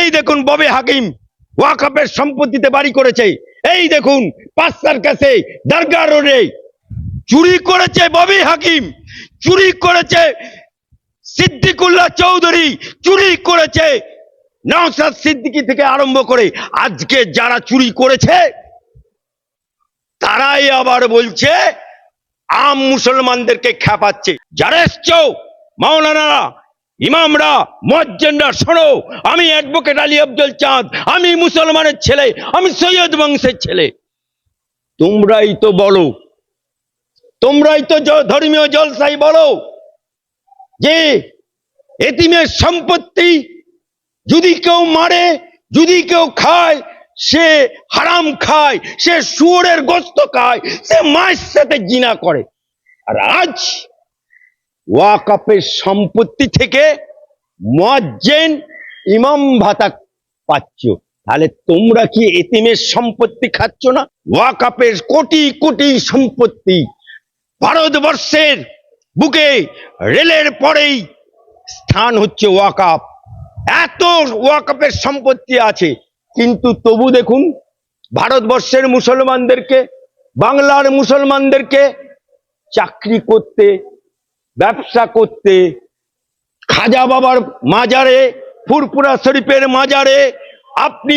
এই দেখুন ববে হাকিম ওয়াকাপের সম্পত্তিতে বাড়ি করেছে। এই দেখুন, পাঁচটার কাছে দরগা রোডে চুরি করেছে ববি হাকিম, চুরি করেছে সিদ্দিকুল্লাহ চৌধুরী, চুরি করেছে নওসাদ সিদ্দিকী থেকে আরম্ভ করে। আজকে যারা চুরি করেছে, তারাই আবার বলছে, আম মুসলমানদেরকে খেপাচ্ছে যারা এসছো, মাওলানারা ইমামরা মজ্জেনরা শোনো, আমি অ্যাডভোকেট আলী আব্দুল চাঁদ, আমি মুসলমানের ছেলে, আমি সৈয়দ বংশের ছেলে। তোমরাই তো বলো, তোমরাই তো ধর্মীয় জলসাই বলো যে, এতিমের সম্পত্তি যদি কেউ মারে, যদি কেউ খায়, সে হারাম খায়, সে শুয়োরের গোস্ত খায়, সে মায়ের সাথে জিনা করে। আর আজ ওয়াকাপের সম্পত্তি থেকে মুয়াজ্জিন ইমাম ভাতা পাচ্ছ। তাহলে তোমরা কি এতিমের সম্পত্তি খাচ্ছ না? ওয়াকাপের কোটি কোটি সম্পত্তি ভারতবর্ষের বুকে রেলের পরেই স্থান হচ্ছে ওয়াকাপ এত ওয়াকাপের সম্পত্তি আছে। কিন্তু তবু দেখুন, ভারতবর্ষের মুসলমানদেরকে, বাংলার মুসলমানদেরকে চাকরি করতে ব্যবসা করতে, খাজা বাবার মাজারে ফুরপুরা শরীফের মাজারে, আপনি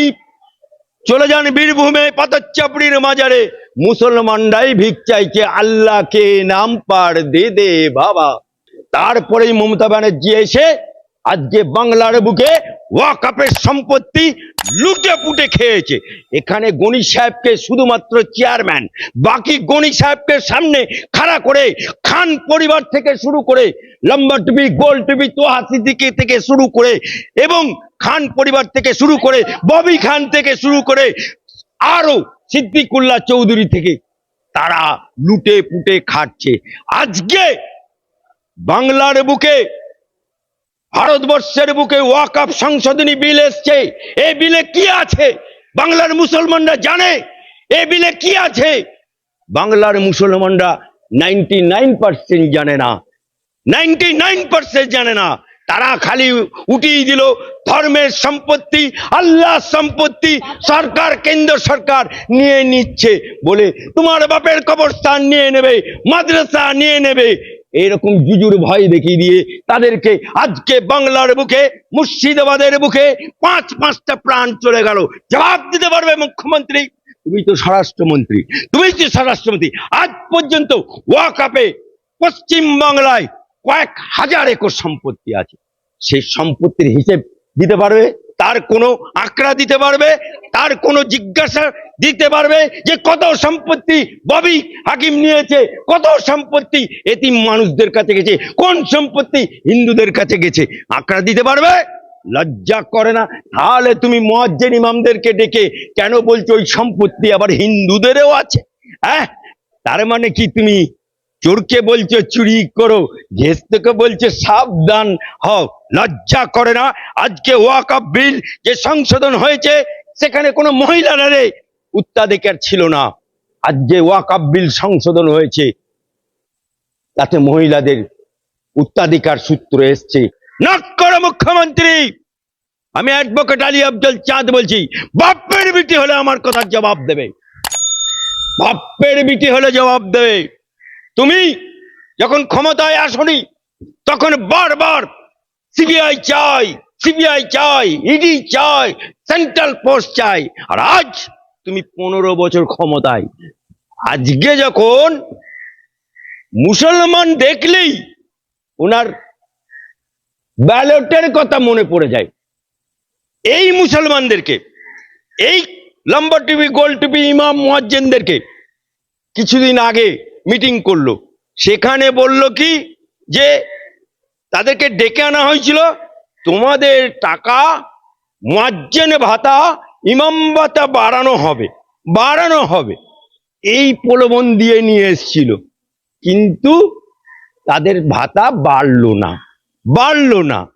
চলে যান বীরভূমে পাতচ্চাপড়ির মাজারে, মুসলমানরাই ভিক চাইছে, আল্লাহকে নাম পার দে দে বাবা। তারপরেই মমতা ব্যানার্জি এসে আজকে বাংলার বুকে ওয়াকাপের সম্পত্তি লুটে পুটে খেয়েছে। এখানে গণি সাহেবকে শুধুমাত্র চেয়ারম্যান বাকি গণি সাহেবকে সামনে খাড়া করে খান পরিবার থেকে শুরু করে লম্বা টুপি গোল টুপি তোহা সিদ্দিকি থেকে শুরু করে এবং খান পরিবার থেকে শুরু করে ববি খান থেকে শুরু করে আরও সিদ্দিকুল্লাহ চৌধুরী থেকে তারা লুটে পুটে খাচ্ছে আজকে বাংলার বুকে ভারতবর্ষের বুকে ওয়াকাপ সংশোধনী বিল এসছে। এই বিলে কি আছে? বাংলার মুসলমানরা জানে। এই বিলে কি আছে? বাংলার মুসলমানরা নাইনটি নাইন পার্সেন্ট জানে না। নাইনটি নাইন পার্সেন্ট জানে না। তারা খালি উঠিয়ে দিল ধর্মের সম্পত্তি আল্লাহ সম্পত্তি, সরকার, কেন্দ্র সরকার নিয়ে নিচ্ছে বলে তোমার বাপের কবরস্থান নিয়ে নেবে, মাদ্রাসা নিয়ে নেবে। এরকম জুজুর ভয় দেখিয়ে দিয়ে তাদেরকে আজকে বাংলার বুকে, মুর্শিদাবাদের বুকে পাঁচ পাঁচটা প্রাণ চলে গেল। জবাব দিতে পারবে মুখ্যমন্ত্রী। তুমি তো স্বরাষ্ট্রমন্ত্রী। তুমি তো স্বরাষ্ট্রমন্ত্রী। আজ পর্যন্ত ওয়াকাপে পশ্চিম বাংলায় কয়েক হাজার একর সম্পত্তি আছে। সেই সম্পত্তির হিসেব দিতে পারবে? তার কোনো আঁকড়া দিতে পারবে, তার কোনো জিজ্ঞাসা দিতে পারবে যে কত সম্পত্তি ববি হাকিম নিয়েছে, কত সম্পত্তি এতিম মানুষদের কাছে গেছে, কোন সম্পত্তি হিন্দুদের কাছে গেছে। আঁকড়া দিতে পারবে? লজ্জা করে না। তাহলে তুমি মজ্জেন ইমামদেরকে ডেকে কেন বলছো ওই সম্পত্তি আবার হিন্দুদেরও আছে? হ্যাঁ? তার মানে কি তুমি চোরকে বলছে, চুরি করো। ঘেস্তকে বলছে, সাবধান হও, লজ্জা করে না। আজকে ওয়াকআপ বিল যে সংশোধন হয়েছে, সেখানে কোনো মহিলারা রে উত্তরাধিকার ছিল না। আজকে ওয়াকআপ বিল সংশোধন হয়েছে, তাতে মহিলাদের উত্তরাধিকার সূত্র এসছে। নক করো মুখ্যমন্ত্রী! আমি অ্যাডভোকেট আলী আব্দুল চাঁদ বলছি বাপ্পের বিটি হলে আমার কথার জবাব দেবে। বাপ্পের বিটি হলে জবাব দেবে। তুমি যখন ক্ষমতায় আসনি তখন বারবার সিবিআই চাই সিবিআই চাই, ইডি চাই, সেন্ট্রাল পোস্ট চাই। আর আজ তুমি পনেরো বছর ক্ষমতায়। আজকে যখন মুসলমান দেখলেই ওনার ব্যালটের কথা মনে পড়ে যায়। এই মুসলমানদেরকে, এই লম্বা টিভি, গোল টিভি, ইমাম মুয়াজ্জেনদেরকে কিছুদিন আগে মিটিং করল। সেখানে বলল কি যে, তাদেরকে ডেকে আনা হয়েছিল। তোমাদের টাকা মুয়াজ্জেন ভাতা, ইমাম ভাতা বাড়ানো হবে বাড়ানো হবে। এই প্রলোভন দিয়ে নিয়ে এসছিল। কিন্তু তাদের ভাতা বাড়লো না বাড়লো না।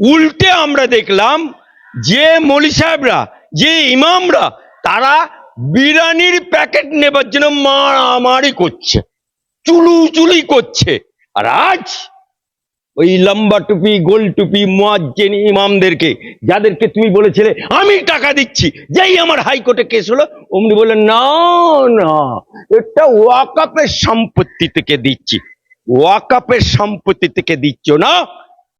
উল্টে আমরা দেখলাম যে মলি সাহেবরা, যে ইমামরা, তারা বিরিয়ানির প্যাকেট নেবার জন্য মারামারি করছে চুলু চুলি করছে। আর আজ ওই লম্বা টুপি, গোল টুপি, মোয়াজ্জেন ইমামদেরকে, যাদেরকে তুমি বলেছিলে, আমি টাকা দিচ্ছি, যেই আমার হাইকোর্টে কেস হলো, অমনি বলে না না, এটা ওয়াকাপের সম্পত্তি থেকে দিচ্ছি। ওয়াকাপের সম্পত্তি থেকে দিচ্ছ না